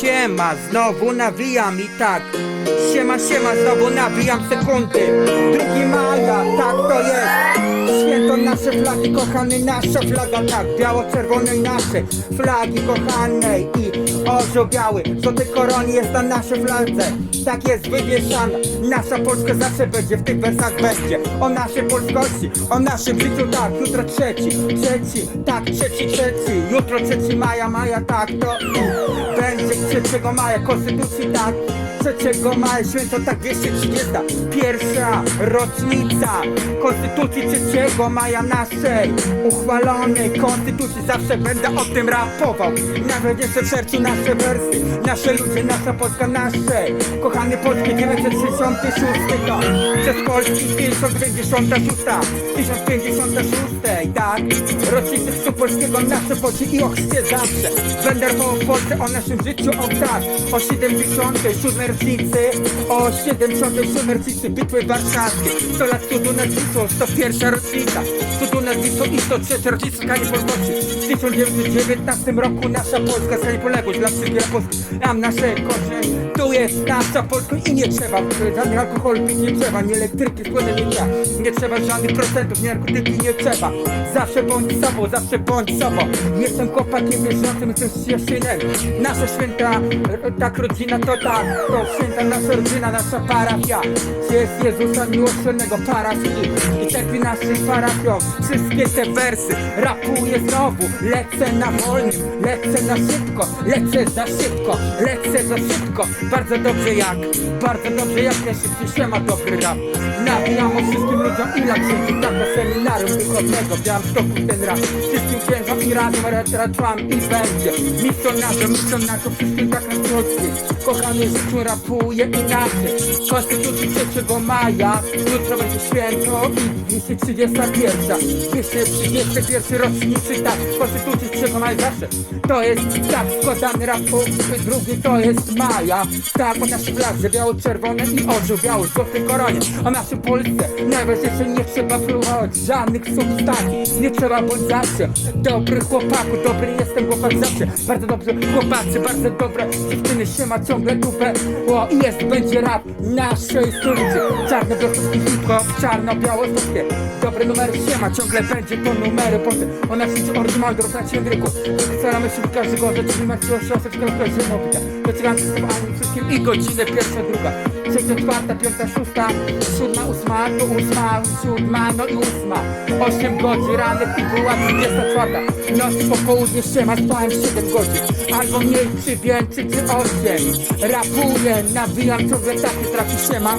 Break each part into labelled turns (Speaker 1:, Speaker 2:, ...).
Speaker 1: siema, znowu nawijam i tak. Siema, siema, znowu nawijam sekundy. Drugi maja, tak to jest. Święto nasze flagi, kochany, nasza flaga, tak Biało-czerwonej nasze flagi, kochanej I orzeł biały, złoty koron jest na naszej fladze Tak jest wywieszana, nasza Polska zawsze będzie W tych wersach będzie. O naszej polskości O naszym życiu, tak, jutro trzeci Trzeci, tak, trzeci, trzeci. Jutro trzeci maja, maja, tak, to Będzie 3 maja, konstytucji, tak 3 maja, święto tak 230 Pierwsza rocznica Konstytucji 3 maja naszej Uchwalonej Konstytucji. Zawsze będę o tym rapował. Nawet jeszcze w sercu nasze wersy Nasze ludzie, nasza Polska, nasze. Kochany Polski 966 to Przez Polski 1056 1056 tak Rocznicy chrztu polskiego nasze Polski i o chrzcie zawsze. Będę rapował w Polsce o naszym życiu o tak O 77 rocznicy O 77 rocznicy Bitwy Warszawskiej. 100 lat cudu nad Wisłą 101 rocznica. Cudu nad Wisłą i 103 rocznica polskości W 1919 roku nasza Polska stanie poległość dla wszystkich Polski Nam nasze korzenie Tu jest nasza Polska i nie trzeba żadnych alkoholu pić nie trzeba Nie elektryki, składania Nie trzeba żadnych procentów, nie narkotyki nie trzeba. Zawsze bądź sobą, zawsze bądź sobą. Jestem chłopakiem wierzącym, jestem chrześcijaninem Nasze święta, e, tak rodzina to tak. To święta nasza rodzina, nasza parafia. Jest Jezusa miłosiernego parafii. I cerkwi naszej parafią Wszystkie te wersy rapuję znowu. Lecę na wolnym, lecę na szybko Lecę za szybko, lecę za szybko. Bardzo dobrze jak, bardzo dobrze jak najszybciej się ma dobry rap. Nawijam o wszystkim ludziom i księży Tak na seminarium duchownego w Białymstoku ten rap. Wszystkim księżom i razem raczłam i będzie. Misjonarzem, misjonarzom, wszystkim tak na Kochany życiu rapuje inaczej Konstytucji 3 maja. Jutro będzie święto i 231 231 rocznicy tak Konstytucji 3 maja. Zawsze To jest tak składany rap Drugi to jest maja. Tak o naszej fladze biało-czerwone i orzeł biały Złoty koronie. O naszej Polsce Najważniejsze nie trzeba próbować żadnych substancji Nie trzeba bądź zawsze. Dobry chłopaku, dobry jestem chłopak zawsze. Bardzo dobrze chłopacy, bardzo dobre. Dziewczyny się ma ciągle dupę O jest, będzie rap naszej stolicy. Czarno-białostocki hip-hop, czarno-białostockie. Dobre numery się ma, ciągle będzie to numery Potem o naszym życiu oryginalnym dorosłym języku Staramy się każdego rzeczy, nie ma co szoseczkę na każdym obycia Docieramy z ani wszystkim i godzinę pierwsza, druga trzecia, czwarta, piąta, szósta, siódma, ósma, no ósma, siódma, no i ósma. Osiem godzin, ranek i była dwudziesta czwarta. Noc po południu siema, spałem siedem godzin. Albo mniej, czy więcej, czy osiem. Rapuję, nawijam ciągle trafi traki siema.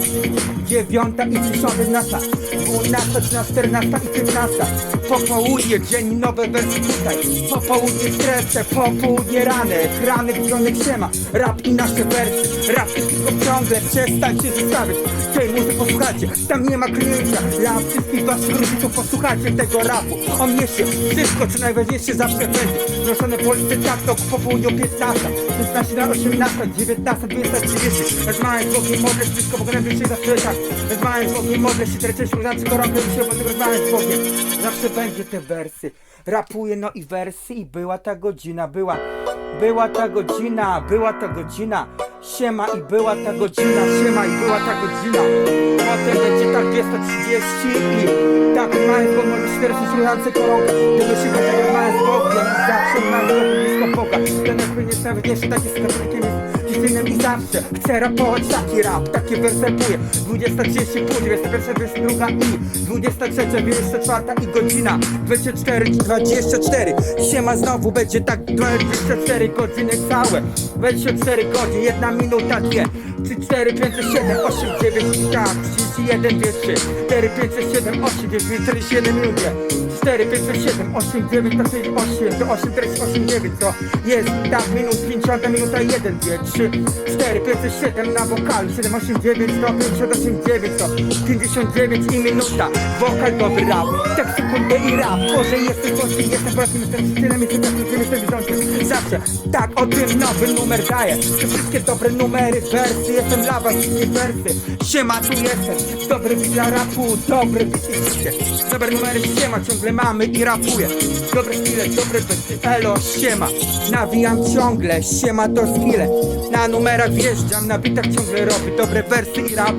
Speaker 1: Dziewiąta i dziesiąta nasza, dwunasta, trzynasta, czternasta i piętnasta. Po południe, dzień nowe wersy tutaj. Po południe strece, po południe ranek, ranek, dzionek siema. Rap i nasze wersy. Rap tylko ciągle Przestańcie zostawiać. Tej muzyki posłuchajcie Tam nie ma klienta. Dla wszystkich waszych rodziców posłuchajcie tego rapu. On niesie wszystko, co najważniejsze zawsze będzie. Noszone w Polsce tak to po południu 15 16 na 18, 19, 20, 30 Rozmawiam z Bogiem, modlę się wszystko, bo grę się zawsze tak Rozmawiam z Bogiem, modlę się, trecze się, znaczy koronkę się, bo rozmawiam z Bogiem Zawsze będzie te wersy Rapuję, no i wersy i była ta godzina, była była ta godzina, była ta godzina. Siema i była ta godzina, siema i była ta godzina. Potem będzie tak 230 i tak mając Bogiem, może 40 słuchające koronkę Tego się będzie mając Bogiem zawsze mając Bogiem blisko Boga. Ten jakby nie nawet jeszcze taki z katolikiem jest dziewczynem i zawsze Chcę rapować taki rap, takie wersepuje 20.30 pół, 21, 22 i. 23, 24 i godzina 24, 24 Siema znowu będzie tak 24 godziny całe. 24 godzin, 1 minuta, 2 3, 4, 5, 7, 8, 9, tak. 31, 2, 3 4, 5, 7, 8, 9, 47 minut 4, 5, 7, 8, 9, to 6, 8, to 8, 48, 9, to jest tak minut, 50 minuta, 1, 2, 3, 4, 5, 7 na wokalu, 7, 8, 9, to 58, 9, to 59 i minuta, wokal dobry rap, tak sekundę i rap, może jestem polski, jestem polskim, jestem Chrzcinem, jestem katolikiem, jestem wierzącym, zawsze, tak, o tym nowy numer daję, te wszystkie dobre numery, wersy, jestem dla was, nie wersy, siema, tu jestem, Dobry beat dla rapu, dobry beat Dobre numery siema, ciągle mamy i rapuję. Dobre skille, dobre besty, elo, siema. Nawijam ciągle, siema to skille. Na numerach wjeżdżam, na bitach ciągle robię Dobre wersy i rap.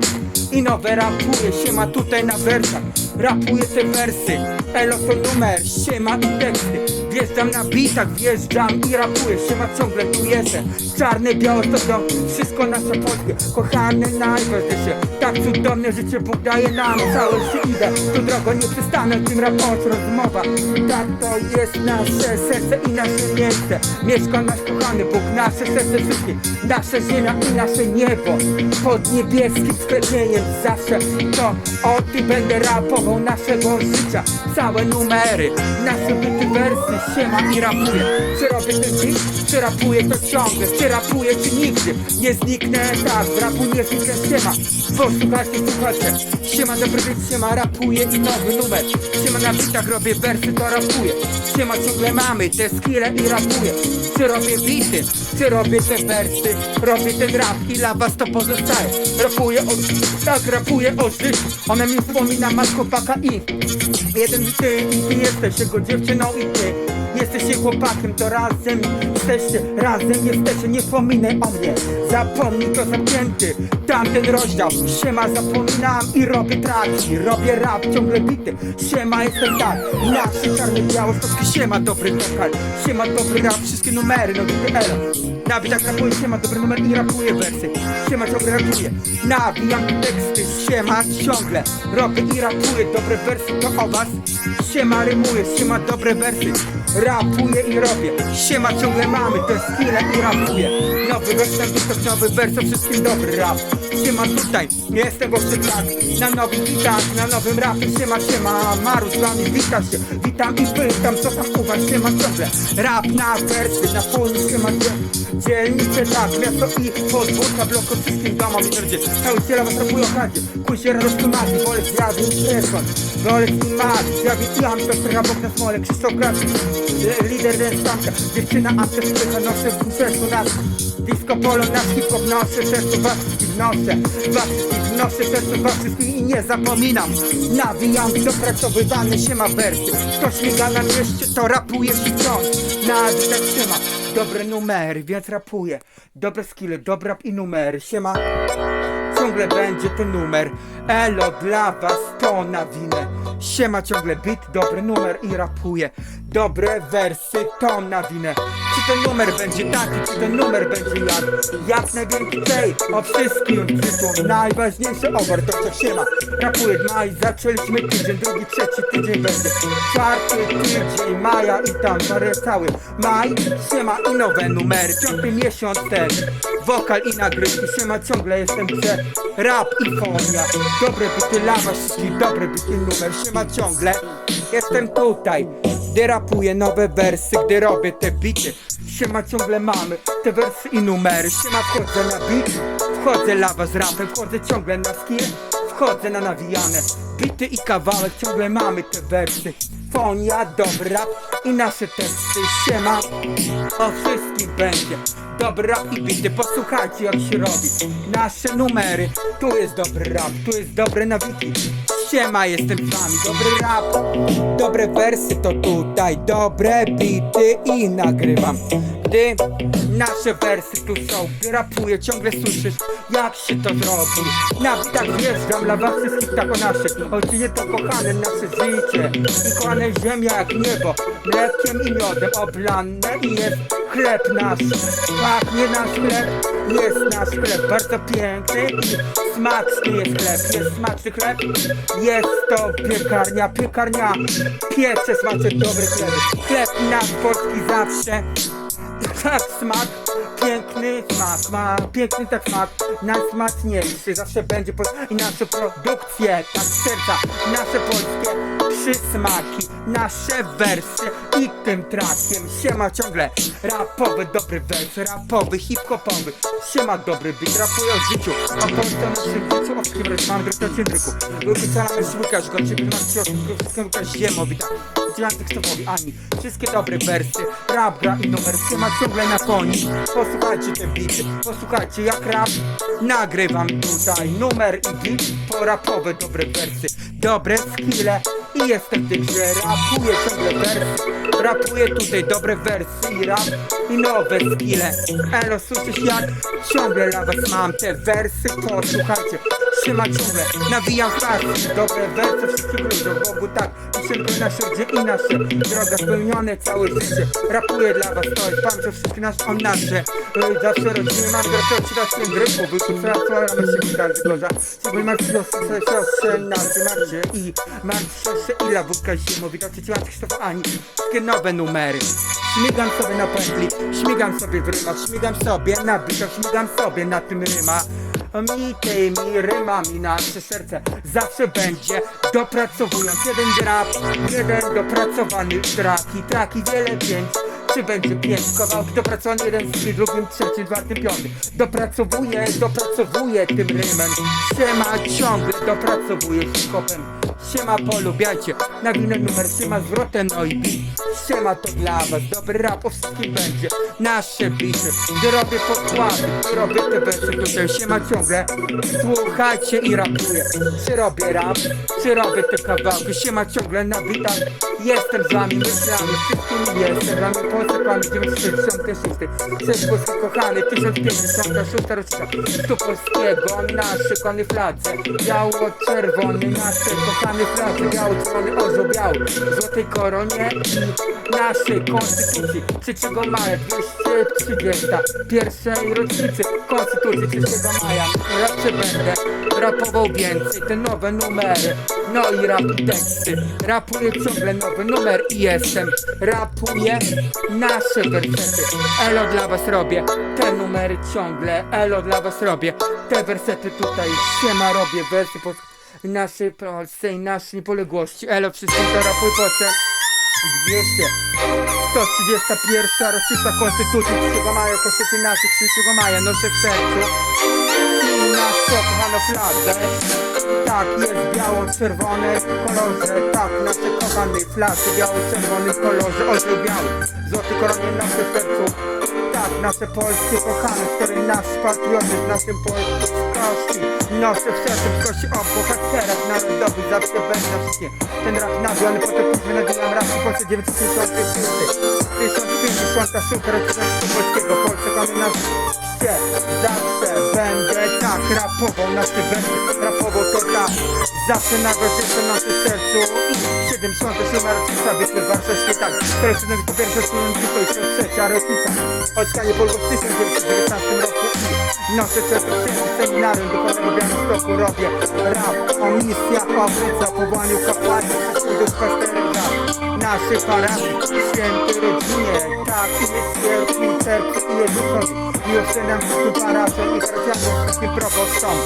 Speaker 1: I nowe rapuję Siema tutaj na wersach, rapuję te wersy. Elo to numer, siema i teksty Wjeżdżam na bitach, wjeżdżam i rapuję Siema ciągle tu jestem. Czarne, białe to dom, wszystko nasze polskie. Kochane najważniejsze. Tak cudowne życie Bóg daje nam. Całe się idę, tu drogo nie przestanę Tym raport rozmowa Tak to jest nasze serce i nasze miejsce. Mieszka nasz kochany Bóg, nasze serce wszystkie. Nasza ziemia i nasze niebo. Pod niebieskim sklepieniem Zawsze to o tym będę rapował Naszego życia. Całe numery, nasze byty wersy Siema i rapuję Czy robię ten beat? Czy rapuję to ciągle? Czy rapuję czy nigdy? Nie zniknę tak, w rapu nie zniknę siema Posłuchajcie, słuchajcie Siema dobry beat, siema rapuję i nowy numer Siema na bitach robię wersy, to rapuję Siema ciągle mamy te skille i rapuję Czy robię bity? Czy robię te wersy? Robię ten rap i dla was to pozostaje Rapuję o... tak rapuję o życiu Ona mi wspomina masz chłopaka i Jeden ty, i ty jesteś jego dziewczyną i ty Jesteście chłopakiem, to razem jesteście, razem jesteście, nie wspominaj o mnie Zapomnij to zamknięty, tamten rozdział Siema zapominam i robię traki. Robię rap, ciągle bity. Siema jestem tak, nasze czarne biało Stocki siema, dobry lokal Siema, dobry rap, wszystkie numery, no elo Na bitach rapuję, siema, dobry numer i rapuję wersy. Siema, ciągle rapuję, nawijam teksty Siema, ciągle robię i rapuję. Dobre wersy to o was. Siema, rymuję, siema, dobre wersy Rapuję i robię. Siema, ciągle mamy te skille i rapuję. Nowy TikTok, nowy wers, to wszystkim dobry rap. Siema tutaj, jestem gościem tak. Na nowym bitach, na nowym rapie. Siema, siema, Marus, z wami witam się. Witam i pytam, co tam u was Siema, ciągle. Rap na wersy Na północ, siema, dzie- dzielnice Tak, miasto i podwórka Bloko wszystkim domom i rodzie Cały ciela was rapują każdy Kusiera roztumaki, wolę zjawił telefon Wolę z nim magii, zjawił i Amper Trochę bok na smole, Krzysztof Le- Lider dęstanka, dziewczyna Amper Spycha, noszę w sercu nas Disco polo, nasz hip-hop noszę Sercu was wszystkich noszę. Was wszystkich noszę, sercu was wszystkich I nie zapominam. Nawijam dopracowywany się ma wersy Kto śmiga na mieście, to rapuje się wciąż Nawijać się ma Dobre numery, więc rapuję. Dobre skille, dobra i numery Siema. Ciągle będzie ten numer. Elo dla was to na winę Siema ciągle bit, dobry numer i rapuję. Dobre wersy to na winę. Czy ten numer będzie taki, czy ten numer będzie jak? Jak najwięcej o wszystkim. Przyszło Najważniejsze o wartościach siema. Rapuję maj, zaczęliśmy tydzień Drugi, trzeci tydzień będzie. Czwarty tydzień maja i tam cały. Maj, siema i nowe numery Piąty miesiąc ten Wokal i nagrywki, siema ciągle jestem grze Rap i fonia. Dobre bity lawa, wszystkich dobre bity numer. Siema ciągle Jestem tutaj Gdy rapuję nowe wersy, gdy robię te bity. Siema ciągle mamy te wersy i numery. Siema wchodzę na beat Wchodzę lawa z rapem, wchodzę ciągle na skill Wchodzę na nawijane. Bity i kawałek, ciągle mamy te wersy Fonia, dobry rap i nasze teksty Siema, o wszystkim będzie Dobry rap i bity, posłuchajcie jak się robi. Nasze numery, tu jest dobry rap, tu jest dobre nawiki. Siema, jestem z wami, dobry rap Dobre wersy to tutaj, dobre bity i nagrywam Gdy nasze wersy tu są, rapuję ciągle słyszysz jak się to zrobi. Na tak wjeżdżam, dla was wszystkich tak o nasze Ojczynie to kochane nasze życie. Kochane ziemia jak niebo Mlekiem i miodem oblane i jest chleb nasz Pachnie nasz chleb, jest nasz chleb Bardzo piękny smaczny jest chleb. Jest smaczny chleb, jest to piekarnia Piekarnia. Piecze smaczny dobry chleb. Chleb nasz polski zawsze. Tak smak, piękny smak, ma piękny tak smak, najsmaczniejszy zawsze będzie po... i nasze produkcje, tak serca, nasze polskie przysmaki, nasze wersy i tym trakiem, siema ciągle rapowy, dobry wers, rapowy, hip-hopowy, siema dobry beat, rapuję o życiu, o Polsce, o naszym życiu, o wszystkim rozmawiam, Greta Cindryku, lubię salamy Łukasz, Gończyk, Marcin, wszystkim Łukasz Ziemowita, podziwiających Krzysztofowi Ani. Wszystkie dobre wersy, rap gra i numer trzyma ciągle na koni. Posłuchajcie te bity, posłuchajcie jak rap Nagrywam tutaj. Numer i beat Po rapowe dobre wersy, dobre skille I jestem że rapuję ciągle wersy. Rapuję tutaj dobre wersy i rap i nowe skille. Elo, słyszysz jak? Ciągle dla was mam te wersy. Posłuchajcie, trzyma ciągle Nawijam pasy, dobre wersy Wszystkich ludziom, Bogu tak. Wszystko na serdzie i nasze Droga spełnione całe życie. Rapuję dla was, to jest pan, że wszystkie nasze on nasze Zawsze rodziny mam. Gratoci na tym gryku Wykucała cała myśl mi każdy gorza. Żeby martwić siostrze, siostrze, narty, marcie I martw siostrze i lawutka zimowi To ci łatwiej Krzysztof Ani. Wszystkie nowe numery. Śmigam sobie na pętli, śmigam sobie w rymach, śmigam sobie na bitach, śmigam sobie na tym ryma. Mi rymami nasze serce zawsze będzie dopracowując jeden rap, jeden dopracowany traki, traki wiele pięć. Czy będzie pięć kawałki dopracowany jeden z drugim, trzecim, czwartym, piątym Dopracowuję, dopracowuję tym rymem Siema ciągle dopracowuję hip-hopem Siema polubiajcie, nawinę numer siema zwrotem no i beat Siema to dla was, dobry rap o wszystkim będzie. Nasze bity, gdy robię podkłady, robię te wersy tutaj Siema ciągle, słuchajcie i rapuję. Czy robię rap, czy robię te kawałki Siema ciągle na bitach, jestem z wami, myślami Wszystkimi jestem, z wami Polsce, 1966 Cześć Polski kochany, 1056 rocznica Tu polskiego, nasze kony fladze Biało-czerwony, nasze kochane fladze Biało-czerwony orzeł biały. W Złotej koronie i naszej konstytucji. 3 maja 230 Pierwszej rocznicy konstytucji 3 maja. Raczej będę rapował więcej. Te nowe numery, no i rap teksty. Rapuję ciągle nowy numer i jestem. Rapuję nasze wersety. Elo dla was robię. Te numery ciągle Elo dla was robię. Te wersety tutaj Siema robię wersy po naszej Polsce i naszej niepodległości. Elo wszystkim to rapuj Polsce 200 131 rocznica Konstytucji 3 maja Konstytucji naszych 3 maja noszę w sercu. I nasze kochane flagę Tak, jest biało-czerwone w kolorze. Tak, nasze kochane flagi biało-czerwone w kolorze Orzeł biały, złoty koronie nasze sercu. Tak, nasze polskie kochane Który nasz patriotyzm, naszym polskości Nasze w sercu w kości o bohaterach narodowych Zawsze będę wszystkie Ten rap nawiany po to później nawijam rap w Polsce 956 1056 rocznica polskiego kochany nasz się Zawsze będę tak rapował nasze wersy Rapował to tak Zawsze na godzinie na naszym sercu. I 77 rocznica bitwy warszawskiej tak. Teraz to pierwsza strona to jest trzecia rocznica. Odskanie Polską w 1919 roku I serce w seminarium Duchowego Białymstoku robię Rap. O misjach, o powołaniu kapłani Cudów pasterza Naszej parafii, świętej rodzinie. Tak, i wielki sercu i Jezusowi Miłosny nam wszystkim parafiom i parafianom Wszystkim probostom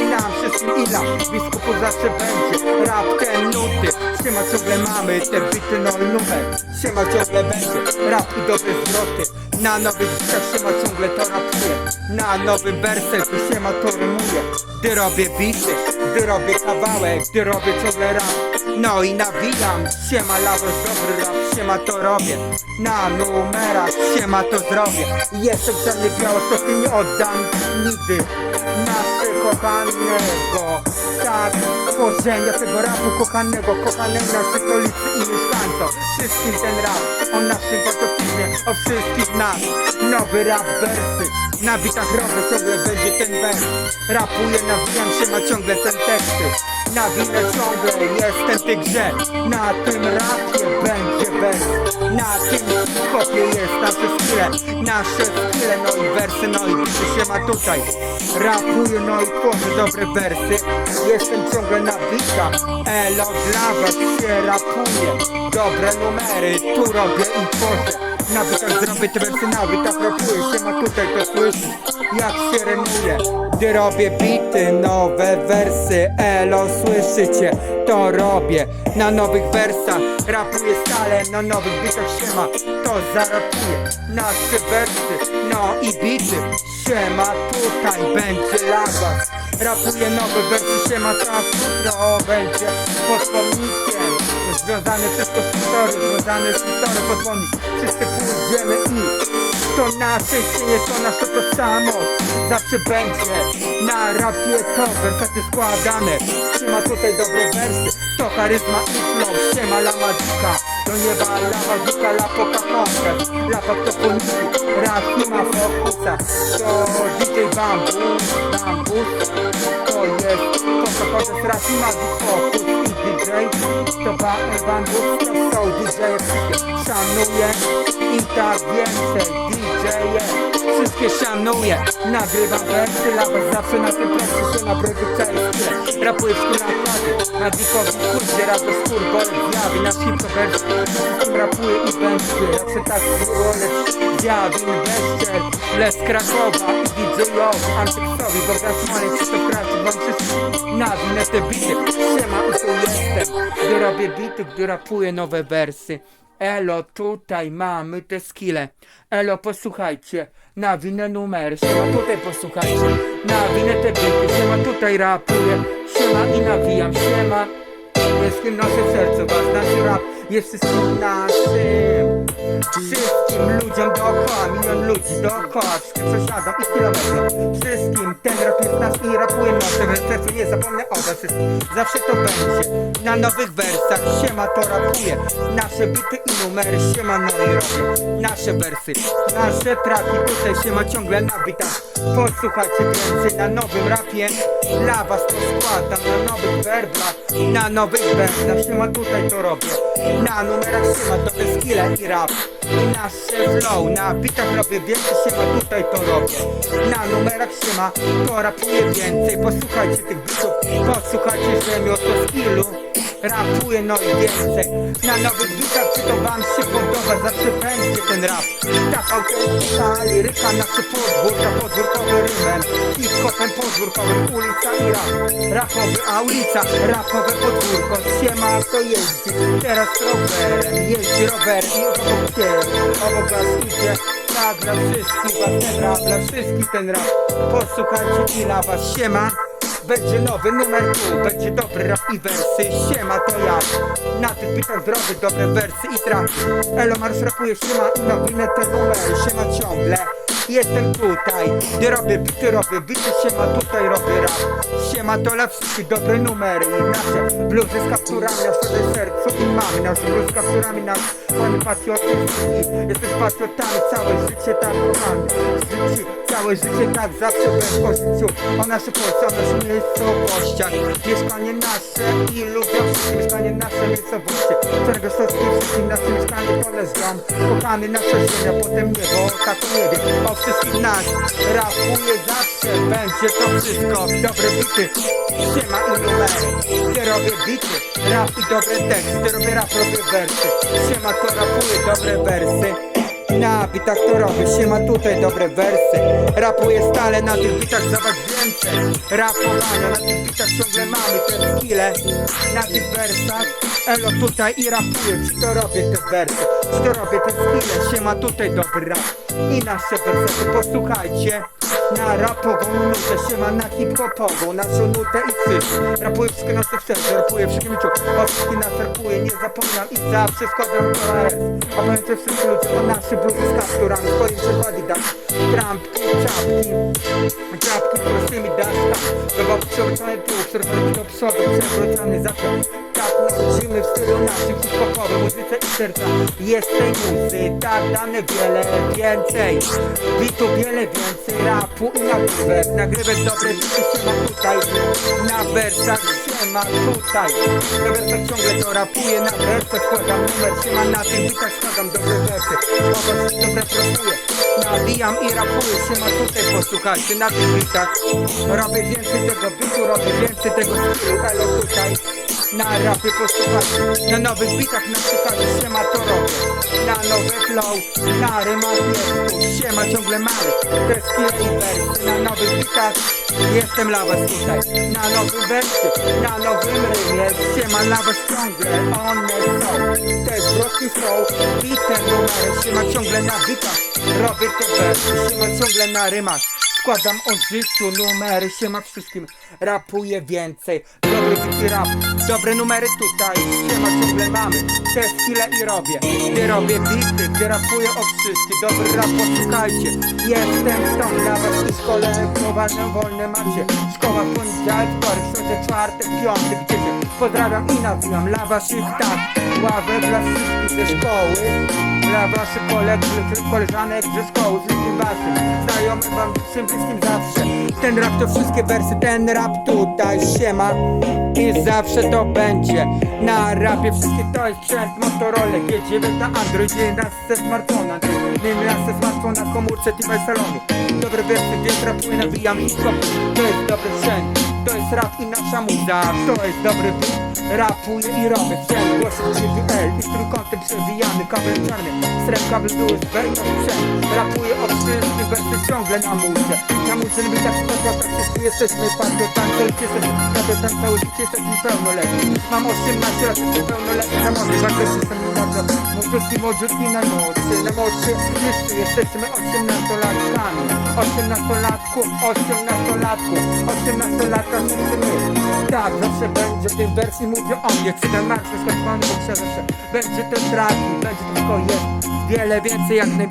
Speaker 1: I nam wszystkim i nam Biskupu zawsze będzie. Rap te nuty Siema ciągle mamy. Te bity no i numer Siema ciągle będzie. Rap i dobre zwroty Na nowych bitach siema ciągle to rapuję Na nowym werset siema to rymuje. Gdy robię bity Gdy robię kawałek Gdy robię ciągle rap no i nawijam, siema lawę dobry rap, siema to robię. Na numerach, siema to zrobię. Jestem czarny białostok i nie oddam nigdy Naszego kochanego Tak, tworzenia tego rapu kochanego Kochanego naszej stolicy i mieszkańców Wszystkim ten rap, o naszym patriotizmie O wszystkich nas, nowy rap wersy. Na bitach robię ciągle będzie ten wers. Rapuję, nawijam się, ma ciągle ten teksty. Nawinę ciągle, jestem w tej grze. Na tym rapie będzie wers. Na tym hip-hopie jest nasze skille Nasze skille, no i wersy, no i się ma tutaj. Rapuję, no i tworzę dobre wersy Jestem ciągle na bitach Elo dla was się rapuje. Dobre numery, tu robię i tworzę na bitach zrobię te wersy na bitach rapuję się ma tutaj to słyszy Jak się rymuje Gdy robię bity, nowe wersy Elo słyszycie, to robię. Na nowych wersach rapuję stale Na nowych bitach się ma, to zarapuję Nasze wersy, no i bity. Siema tutaj będzie dla Rapuję nowe wersy, siema tak jutro będzie Pod pomnikiem związane wszystko z historią, związane z historią podwodnik. Wszyscy pójdziemy i to nasze istnienie, to nasze tożsamość Zawsze będzie na rapie to wersaty składane. Trzyma tutaj dobre wersy, to charyzma i flow. Siema la magika, do nieba la magika, la Pocahontas La paktofoniki, Rahima Fokusa. To DJ Bambus, Bambus To jest Pocahontas, Rahima Fokus. i DJ To Bambus, to są DJ-e wszystkie Szanuję. I tak więcej DJ-e Wszystkie szanuję. Nagrywam wersy, lawę zawsze na tym procesie Na brodzie czerwcie Rapuję w szkół nakłady Na dikowi kurdzie rap do skór Bolek zjawi, nasz hip-hop Wszystkim rapuję i będzie Zawsze tak było, lecz zjawi Inwester, Les Krakowa I DJ-owi, Bogdan Smolik, Krzysztof Krawczyk Wam wszystkim nawinę te bity Siema tu jestem Gdy robię bity, gdy rapuję nowe wersy Elo, tutaj mamy te skille. Elo, posłuchajcie, nawinę numer, siema tutaj posłuchajcie, nawinę te bity, siema tutaj rapuję, siema i nawijam, siema. Jest w nasze serce, was nasz rap jest wszystkim naszym. Wszystkim ludziom dookoła, milion ludzi dookoła, wszystkim sąsiadom i kilometrom. Wszystkim ten rap jest nasz i rapuje nasze wersy, nie zapomnę o was. Zawsze to będzie, na nowych wersach, siema to rapuje. Nasze bity i numery, siema no i robię. Nasze wersy, nasze traki, tutaj siema ciągle na bitach. Posłuchajcie więcej na nowym rapie, dla was to składam na nowych werblach, na nowych wersach, siema tutaj to robię. Na numerach siema dobre skille i rap. Nasze flow, na bitach robię więcej, siema tutaj to robię. Na numerach siema to rapuję więcej, posłuchajcie tych bitów, posłuchajcie, że mi oto skillu. Rapuję no i więcej Na nowych bitach czy to wam się podoba Zawsze będzie ten rap. Tak autentyczna liryka Nasze podwórka, podwórkowy rymem. Hip-hopem podwórkowym Ulica i rap. Rapowy, a ulica Rapowe podwórko. Siema to jeździ. Teraz rowerem Jeździ rowerem i obok ciebie Obok was idzie. Tak dla wszystkich ten rap. Dla wszystkich ten rap. Posłuchajcie i na was. Siema będzie nowy numer tu, będzie dobry rap i wersy. Siema to ja, na tych bitach zrobię dobre wersy i traki Elo Marsz rapuje siema i nowinę te numery Siema ciągle, jestem tutaj. Gdy robię bity, robię bity Siema tutaj robię rap. Siema to dla wszystkich dobre numery. I nasze bluzy z kapturami na sobie sercu I mamy nasz bluz z kapturami nasz Oni patriotyzm. Jesteś patriotami Całe życie tak kochamy. Życie, całe życie tak zawsze bez po życiu O nasze Polsce, o naszych miejscowościach. Mieszkanie nasze i ludzie wszystkie Mieszkanie nasze miejscowości. Czergo Stocki wszystkim nasze mieszkanie to nasz dom Kochany nasza ziemia, potem niebo, tak nie wiem. O wszystkich nas rapuje zawsze Będzie to wszystko. Dobre bity Siema i numery Gdy robię bity, rap i dobre teksty robię rap, robię wersy. Siema to rapuje dobre wersy na bitach to robię, siema tutaj dobre wersy. Rapuję stale na tych bitach, zobacz więcej. Rapowania, na tych bitach ciągle mamy te skille. Na tych wersach, elo tutaj i rapuję. Czy to robię te wersy, czy to robię te skille? Siema tutaj dobry rap i nasze wersy. Posłuchajcie. Na rapową nutę, siema na hip-hopową. Naszą nutę i cyfr Rapuję wszystkie nasze serce, rapuję wszystkie myczu O wszystkie nas rapuję, nie zapominam i zawsze składam to A pamiętaj wszyscy ludzie o nasze bluzy z kapturami. Swoim przykład dać trampki, czapki. Czapki prostymi daszkami Do przewrócony tył, przerwany do przodu. Przewrócony zawsze tak chodzimy w stylu naszym hip-hopowym. Muzyce i serca. Jest tej muzy. Tak dane wiele więcej. Bitu wiele więcej. Rapu i nagrywek Nagrywek dobre bity się ma tutaj. Na wersach się ma tutaj. Na wersach ciągle to rapuję Na wersach składam numer ma Na tych bitach składam dobre wersy Owoc dobre rapuję Nawijam i rapuję się ma tutaj posłuchajcie Na tych bitach Robię więcej tego bitu Robię więcej tego stylu Elo tutaj na rapie posłuchajcie Na nowych bitach na przykład robię Na nowy flow, na rymach jest Siema ciągle mamy te skille i wersy Na nowych bitach. Jestem dla was tutaj Na nowym wersy, na nowym rymie. Siema dla was ciągle, one są Te zwrotki są i te numery. Siema ciągle na bitach, robię te wersy. Siema ciągle na rymach Składam o życiu numery, siema wszystkim. Rapuję więcej, do Muzyki rap, dobre numery tutaj. Siema ciągle mamy, te chwilę i robię. Gdy robię bity, gdy rapuję o wszystkich. Dobry rap posłuchajcie Jestem stąd dla was w szkole Uważnie wolne macie Szkoła w poniedziałek, wtorek, środę, czwartek, piątek Dziecię pozdrawiam i nawijam Dla waszych tak, ławek dla wszystkich ze szkoły. Dla waszych kolegów, koleżanek ze szkoły Wszystkim waszym. Znajomym wam wszystkim bliskim zawsze. Ten rap to wszystkie wersy, ten rap tutaj siema I zawsze to będzie. Na rapie wszystkie to jest sprzęt Motorola G9 na Android 11 ze smartfona. Nim ze smartfona, komórce, TV salonu. Dobre wersy, więc rapuję, nawijam i To jest dobry sprzęt jest rap i nasza muza. To jest dobry beat Rapuję i robię sprzęt Głośnik JBL i trójkątem przewijany. Kabel czarny, stref kabel i to sprzęt Rapuję o wszystkim, wersy ciągle na muzie Muzie lubię tak patriota, wszyscy jesteśmy patriotami Cały jesteśmy patriotami, całe życie jesteśmy pełnoletni. Mam 18 lat, jestem pełnoletni morze, bardzo jestem bardzo Młodziutki, młodziutki na nocy Na mocy, wszyscy jesteśmy 18-latkami 18-latków, 18-latków 18-latka wszyscy my Tak, zawsze będzie w tym wersji mówię o mnie Cygan Marks, skończony, bo Będzie to traki, będzie wszystko jest Wiele więcej jak najwięcej